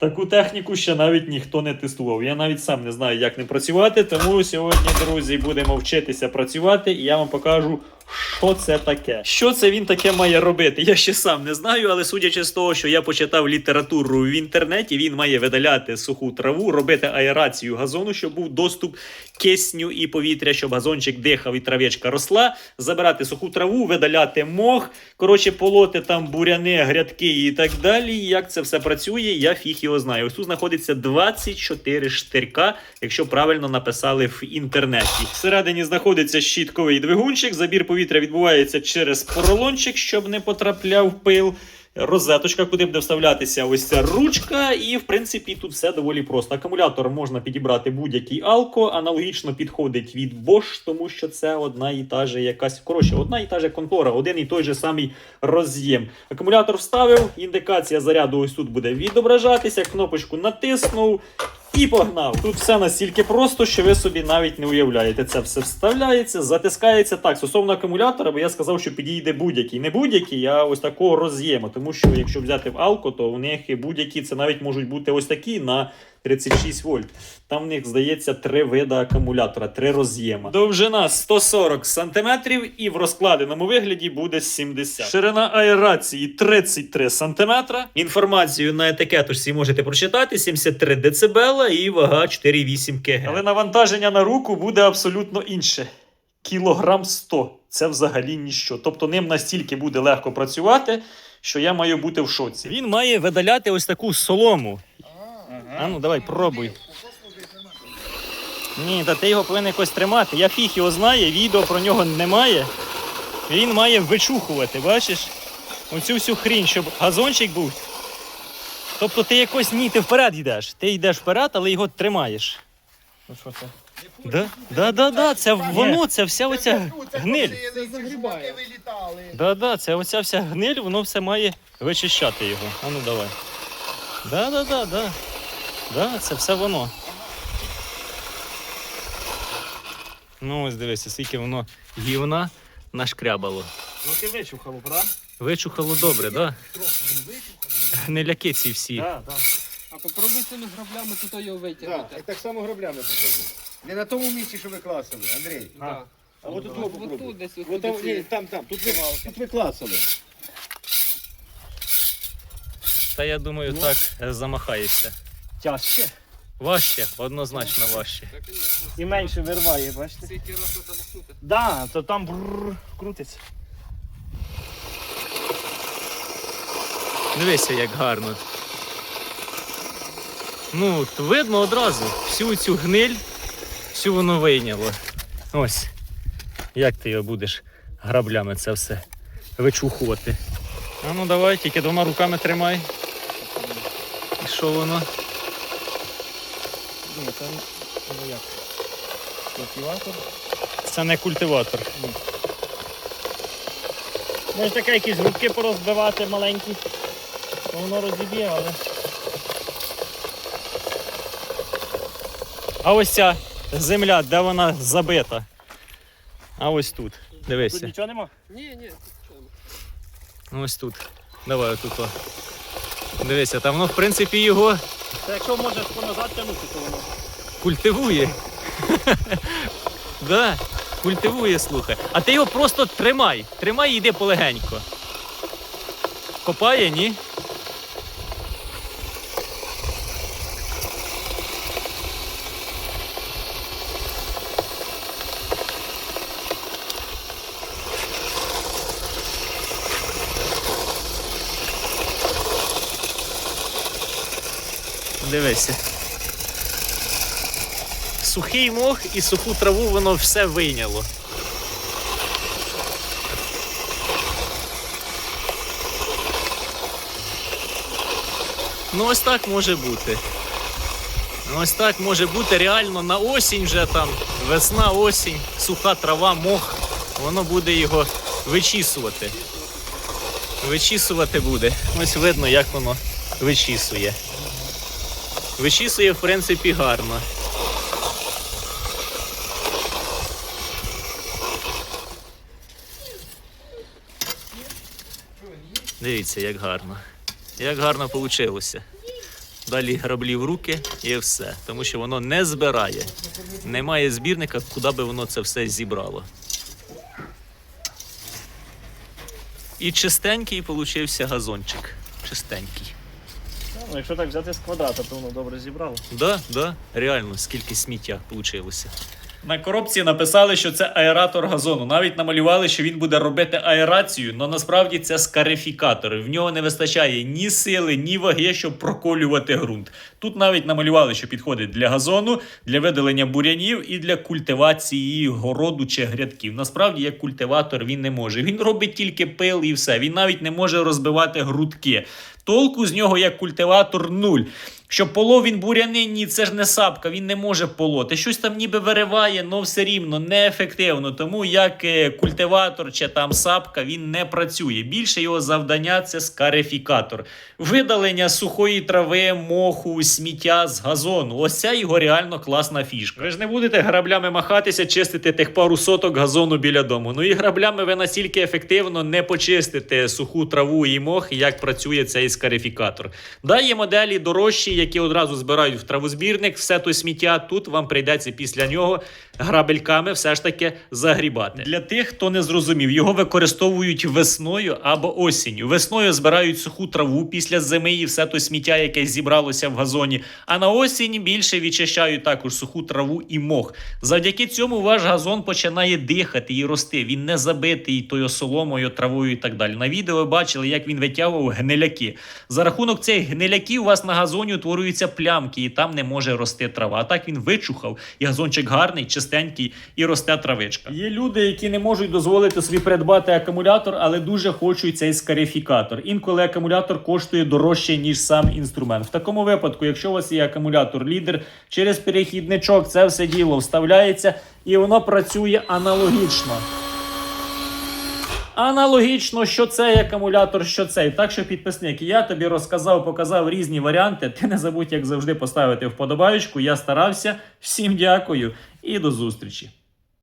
Таку техніку ще навіть ніхто не тестував. Я навіть сам не знаю, як не працювати. Тому сьогодні, друзі, будемо вчитися працювати, і я вам покажу, що це таке. Що це він таке має робити? Я ще сам не знаю, але судячи з того, що я почитав літературу в інтернеті, він має видаляти суху траву, робити аерацію газону, щоб був доступ кисню і повітря, щоб газончик дихав і травичка росла, забирати суху траву, видаляти мох, коротше, полоти там буряни, грядки і так далі. Як це все працює, я фіг його знаю. Ось тут знаходиться 24 штирка, якщо правильно написали в інтернеті. Всередині знаходиться щітковий двигунчик, забір повітря відбувається через поролончик, щоб не потрапляв пил. Розеточка, куди буде вставлятися ось ця ручка, і в принципі тут все доволі просто. Акумулятор можна підібрати будь-який алко, аналогічно підходить від Bosch, тому що це одна і та же якась коротше, одна і та же контора, один і той же самий роз'єм. Акумулятор вставив, індикація заряду ось тут буде відображатися, кнопочку натиснув. І погнав. Тут все настільки просто, що ви собі навіть не уявляєте. Це все вставляється, затискається так. Стосовно акумулятора, бо я сказав, що підійде будь-який. Не будь-який, а ось такого роз'єму. Тому що якщо взяти в Алко, то у них будь-які це навіть можуть бути ось такі на 36 вольт. Там в них здається три види акумулятора, три роз'єма. Довжина 140 см і в розкладеному вигляді буде 70. Ширина аерації 33 см. Інформацію на етикеточці можете прочитати: 73 дБ і вага 4,8 кг. Але навантаження на руку буде абсолютно інше. Кілограм 100. Це взагалі ніщо. Тобто ним настільки буде легко працювати, що я маю бути в шоці. Він має видаляти ось таку солому. А ну давай, пробуй. Ні, та ти його повинен якось тримати. Я фіг його знає, відео про нього немає. Він має вичухувати, бачиш? Оцю всю хрінь, щоб газончик був. Тобто ти якось ні, ти вперед йдеш. Ти йдеш вперед, але його тримаєш. Ну що це? Да, да, да, да, це воно, це вся оця гниль. Це загрібає. Да, да, це оця вся гниль, воно все має вичищати його. А ну давай. Да, да, да, да. Да, це все воно. Ну, ось дивися, скільки воно гівна нашкрябало. Ну ти вичухав, правда? Вичухало добре, так? да? Гниляки ці всі. Так, так. Попробуй цими граблями тут його Так, витягнути. і так само гроблями попробуй. Не на тому місці, що ви класили, Андрій. Да. А от тут От попробуй. тут десь От там, тут ні, ці- там, там, тут ви, тут ви класили. Та я думаю, так е, замахається. Тяжке. Важче, однозначно важче. Так, конечно. І менше вирває, бачите? Скільки разів там штука. Да, то там бррр, крутиться. Дивися, як гарно. Ну, от видно одразу всю цю гниль, всю воно вийняло. Ось. Як ти його будеш граблями це все вичухувати? А ну давай, тільки двома руками тримай. І що воно? Ні, це ну як? Культиватор. Це не культиватор. Може таке якісь губки порозбивати маленькі. Воно розіб'є, але. А ось ця земля, де вона забита. А ось тут. Тут нічого нема? Ні, ні, тут нема. Ось тут. Давай отут. Дивися, там воно в принципі його Та якщо може поназад тягнути, то воно. культивує. да, культивує, слухай. А ти його просто тримай. Тримай і йди полегенько. Копає, ні? Дивися. Сухий мох і суху траву воно все вийняло. Ну ось так може бути. Ну, Ось так може бути реально на осінь вже там, весна, осінь, суха трава, мох, воно буде його вичісувати. Вичісувати буде. Ось видно, як воно вичісує. Вичісує, в принципі, гарно. Дивіться, як гарно. Як гарно вийшло. Далі граблі в руки і все. Тому що воно не збирає. Немає збірника, куди би воно це все зібрало. І чистенький получився газончик. Чистенький. Ну, якщо так взяти з квадрата, то воно добре зібрало. Да, да, реально, скільки сміття вийшло. На коробці написали, що це аератор газону. Навіть намалювали, що він буде робити аерацію, але насправді це скарифікатор. В нього не вистачає ні сили, ні ваги, щоб проколювати ґрунт. Тут навіть намалювали, що підходить для газону, для видалення бурянів і для культивації городу чи грядків. Насправді, як культиватор він не може. Він робить тільки пил і все. Він навіть не може розбивати грудки. Толку з нього як культиватор нуль. Щоб полов він буряни, ні, це ж не сапка, він не може полоти. Щось там ніби вириває, але все рівно неефективно. Тому як е, культиватор чи там сапка він не працює. Більше його завдання це скарифікатор. Видалення сухої трави, моху, сміття з газону. Ось ця його реально класна фішка. Ви ж не будете граблями махатися, чистити тих пару соток газону біля дому. Ну і граблями ви настільки ефективно не почистите суху траву і мох, як працює цей скарифікатор. Да, є моделі дорожчі, які одразу збирають в травозбірник, все то сміття. Тут вам прийдеться після нього грабельками все ж таки загрібати. Для тих, хто не зрозумів, його використовують весною або осінню. Весною збирають суху траву після зими і все то сміття, яке зібралося в газоні. А на осінь більше відчищають також суху траву і мох. Завдяки цьому ваш газон починає дихати і рости. Він не забитий тою соломою, травою і так далі. На відео ви бачили, як він витягував гниляки. За рахунок цих гниляків у вас на газоні утворюються плямки, і там не може рости трава. А так він вичухав, і газончик гарний, чистенький, і росте травичка. Є люди, які не можуть дозволити собі придбати акумулятор, але дуже хочуть цей скарифікатор. Інколи акумулятор коштує дорожче, ніж сам інструмент. В такому випадку, якщо у вас є акумулятор лідер, через перехідничок це все діло вставляється і воно працює аналогічно. Аналогічно, що цей акумулятор, що цей. Так що, підписник, я тобі розказав, показав різні варіанти. Ти не забудь, як завжди, поставити вподобаючку. Я старався. Всім дякую і до зустрічі.